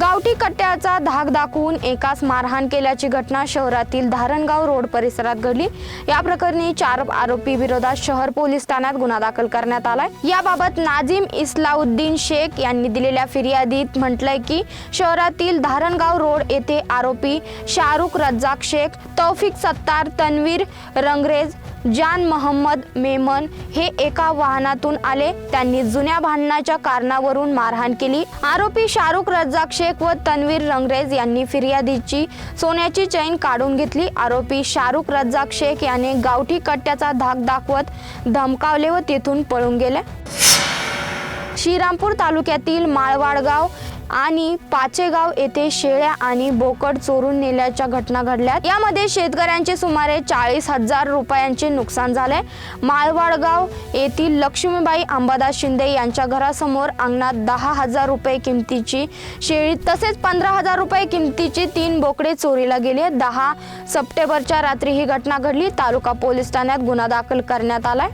गावठी कट्ट्याचा धाक दाखवून एकाच मारहाण केल्याची घटना शहरातील धारणगाव रोड परिसरात घडली. या प्रकरणी चार आरोपी विरोधात शहर पोलीस ठाण्यात गुन्हा दाखल करण्यात आलाय. याबाबत नाझीम इस्लाउद्दीन शेख यांनी दिलेल्या फिर्यादीत म्हटलंय की शहरातील धारणगाव रोड येथे आरोपी शाहरुख रज्जाक शेख तौफिक सत्तार तन्वीर रंगरेज जान महम्मद मेमन हे एका वाहनातून आले. त्यांनी जुन्या भांडणाच्या कारणावरून मारहाण केली. आरोपी शाहरुख रज्जाक शेख व तन्वीर रंगरेज यांनी फिर्यादीची सोन्याची चैन काढून घेतली. आरोपी शाहरुख रज्जाक शेख याने गावठी कट्ट्याचा धाक दाखवत धमकावले व तेथून पळून गेले. श्रीरामपूर तालुक्यातील माळवाडगाव आणि पाचेगाव येथे शेळ्या आणि बोकड चोरून नेल्याच्या घटना घडल्यात. यामध्ये शेतकऱ्यांचे सुमारे चाळीस हजार रुपयांचे नुकसान झाले. माळवाडगाव येथील लक्ष्मीबाई अंबादास शिंदे यांच्या घरासमोर अंगणात दहा हजार रुपये किमतीची शेळी तसेच पंधरा हजार रुपये किमतीची तीन बोकडे चोरीला गेले. दहा सप्टेंबरच्या रात्री ही घटना घडली. तालुका पोलीस ठाण्यात गुन्हा दाखल करण्यात आलाय.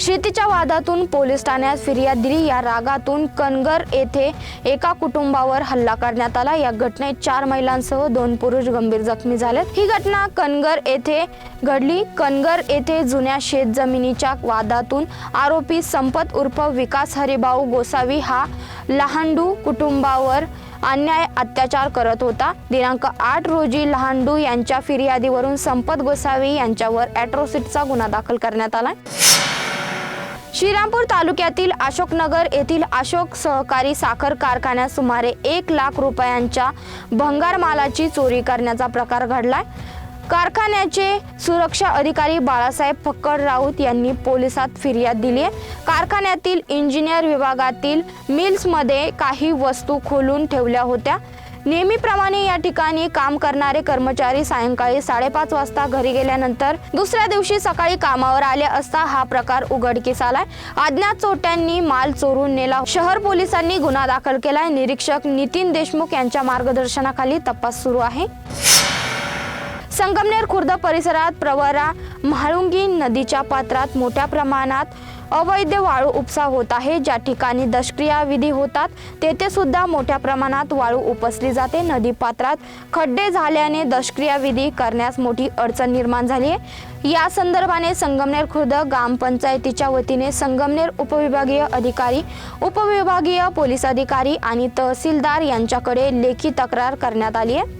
शेतीच्या वादातून पोलीस ठाण्यात फिर्याद दिली. या रागातून कनगर येथे एका कुटुंबावर हल्ला करण्यात आला. या घटनेत चार महिलांसह दोन पुरुष गंभीर जखमी झाले ही घटना कनगर येथे घडली. कनगर येथे जुन्या शेत जमिनीच्या वादातून आरोपी संपत उर्फ विकास हरिभाऊ गोसावी हा लहांडू कुटुंबावर अन्याय अत्याचार करत होता. दिनांक आठ रोजी लहांडू यांच्या फिर्यादीवरून संपत गोसावी यांच्यावर ॲट्रोसिटचा गुन्हा दाखल करण्यात आला. श्रीरामपूर तालुक्यातील अशोकनगर येथील अशोक सहकारी साखर कारखान्यात सुमारे एक लाख रुपयांच्या भंगार मालाची चोरी करण्याचा प्रकार घडलाय. कारखान्याचे सुरक्षा अधिकारी बाळासाहेब फक्कड राऊत यांनी पोलिसात फिर्याद दिली आहे कारखान्यातील इंजिनियर विभागातील मिल्समध्ये काही वस्तू खोलून ठेवल्या होत्या. नेहमीप्रमाणे या ठिकाणी काम करणारे कर्मचारी सायंकाळी साडेपाच वाजता घरी गेल्यानंतर दुसऱ्या दिवशी सकाळी कामावर आले असता हा प्रकार उघडकीस आलाय. अज्ञात चोट्यांनी माल चोरून नेला. शहर पोलिसांनी गुन्हा दाखल केलाय. निरीक्षक नितीन देशमुख यांच्या मार्गदर्शनाखाली तपास सुरू आहे. संगमनेर खुर्द परिसरात प्रवरा म्हाळुंगी नदीच्या पात्रात मोठ्या प्रमाणात अवैध वाळू उपसा होत आहे. ज्या ठिकाणी दशक्रिया विधी होतात तेथे सुद्धा मोठ्या प्रमाणात वाळू उपसली जाते. नदी पात्रात खड्डे झाल्याने दशक्रिया विधी करण्यास मोठी अडचण निर्माण झाली आहे. या संदर्भाने संगमनेर खुर्द ग्रामपंचायतीच्या वतीने संगमनेर उपविभागीय अधिकारी उपविभागीय पोलीस अधिकारी आणि तहसीलदार यांच्याकडे लेखी तक्रार करण्यात आली आहे.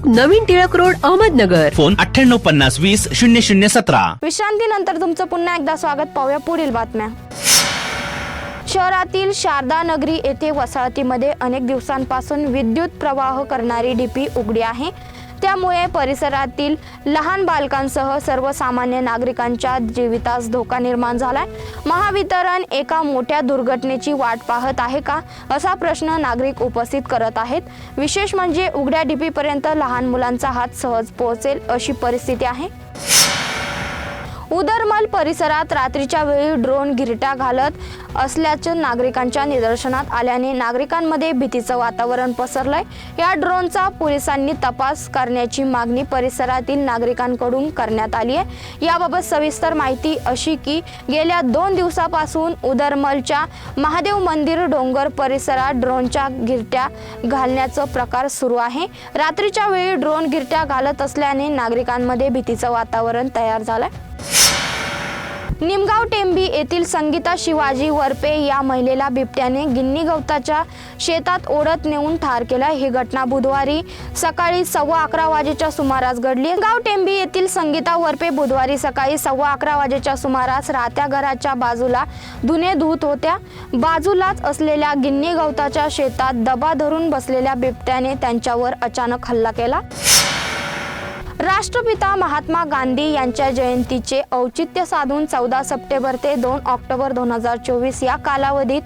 नवीन टिळक रोड अहमदनगर. फोन अठ्ठ्याण्णव पन्नास वीस शून्य शून्य सतरा. विश्रांतीनंतर तुमचं पुन्हा एकदा स्वागत. पाहूया पुढील बातम्या. शहरातील शारदा नगरी येथे वसाहतीमध्ये अनेक दिवसांपासून विद्युत प्रवाह करणारी डीपी उघडी आहे. त्यामुळे परिसरातील लहान बालकांसह सर्वसामान्य नागरिकांच्या जीवितास धोका निर्माण झालाय. महावितरण एका मोठ्या दुर्घटनेची वाट पाहत आहे का? असा प्रश्न नागरिक उपस्थित करत आहेत. विशेष म्हणजे उघड्या डीपीपर्यंत लहान मुलांचा हात सहज पोहोचेल अशी परिस्थिती आहे. उदरमल परिसरात रात्रीच्या वेळी ड्रोन गिरट्या घालत असल्याचं नागरिकांच्या निदर्शनात आल्याने नागरिकांमध्ये भीतीचं वातावरण पसरलंय. या ड्रोनचा पोलिसांनी तपास करण्याची मागणी परिसरातील नागरिकांकडून करण्यात आली आहे. याबाबत सविस्तर माहिती अशी की गेल्या दोन दिवसापासून उदरमलच्या महादेव मंदिर डोंगर परिसरात ड्रोनच्या गिरट्या घालण्याचा प्रकार सुरू आहे. रात्रीच्या वेळी ड्रोन गिरट्या घालत असल्याने नागरिकांमध्ये भीतीचं वातावरण तयार झालंय. निमगाव टेंबी येथील संगीता शिवाजी वरपे या महिलेला बिबट्याने गिन्नी गवताच्या शेतात ओढत नेऊन ठार केला. ही घटना बुधवारी सकाळी सव्वा अकरा वाजेच्या सुमारास घडली. गाव टेंबी येथील संगीता वरपे बुधवारी सकाळी सव्वा अकरा वाजेच्या सुमारास राहत्या घराच्या बाजूला धुणे धुत होत्या. बाजूलाच असलेल्या गिन्नी गवताच्या शेतात दबा धरून बसलेल्या बिबट्याने त्यांच्यावर अचानक हल्ला केला. राष्ट्रपिता महात्मा गांधी यांच्या जयंतीचे औचित्य साधून चौदा सप्टेंबर ते दोन ऑक्टोबर दोन हजार चोवीस या कालावधीत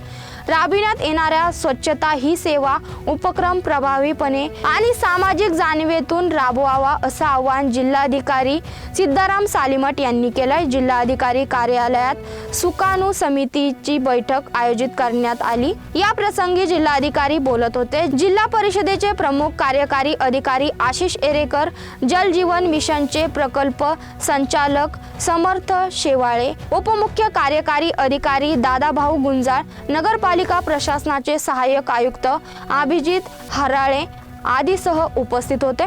राबविण्यात येणाऱ्या स्वच्छता ही सेवा उपक्रम प्रभावीपणे आणि सामाजिक जाणीवेतून राबवावा असं आवाहन जिल्हाधिकारी सिद्धाराम सालिमठ यांनी केलंय. जिल्हाधिकारी कार्यालयात सुकाणू समितीची बैठक आयोजित करण्यात आली. या प्रसंगी जिल्हाधिकारी बोलत होते. जिल्हा परिषदेचे प्रमुख कार्यकारी अधिकारी आशिष एरेकर जल जीवन मिशनचे प्रकल्प संचालक समर्थ शेवाळे उपमुख्य कार्यकारी अधिकारी दादाभाऊ गुंजाळ नगरपालिका प्रशासनाचे सहाय्यक आयुक्त अभिजित हराळे आदीसह उपस्थित होते.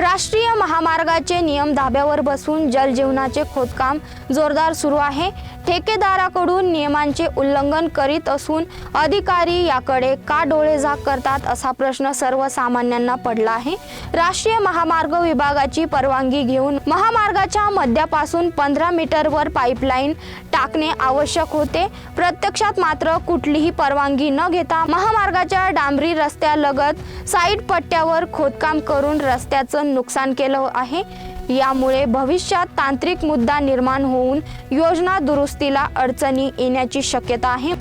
राष्ट्रीय महामार्गाचे नियम धाब्यावर बसून जलजीवनाचे खोदकाम जोरदार सुरू आहे. ठेकेदाराकडून नियमांचे उल्लंघन करीत असून अधिकारी याकडे का डोळेझाक करतात असा प्रश्न सर्वसामान्यांना पडला आहे. राष्ट्रीय महामार्ग विभागाची परवानगी घेऊन महामार्गाच्या मध्यापासून पंधरा मीटरवर पाईपलाईन टाकणे आवश्यक होते. प्रत्यक्षात मात्र कुठलीही परवानगी न घेता महामार्गाच्या डांबरी रस्त्यालगत साईड पट्ट्यावर खोदकाम करून रस्त्याचं नुकसान केलं आहे. यामुळे भविष्यात तांत्रिक मुद्दा निर्माण होऊन योजना दुरुस्तीला अडचणी येण्याची शक्यता आहे.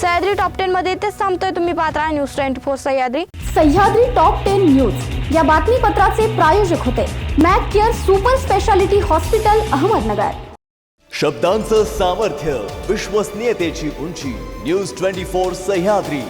सह्याद्री टॉप टेन मध्ये तेच थांबतोय तुम्ही पाहता news twenty four Sahyadri. Sahyadri top ten news या बातमीपत्राचे प्रायोजक होते Mac care super speciality hospital Ahmednagar. शब्दांचं सामर्थ्य विश्वसनीयतेची उंची. News twenty four Sahyadri.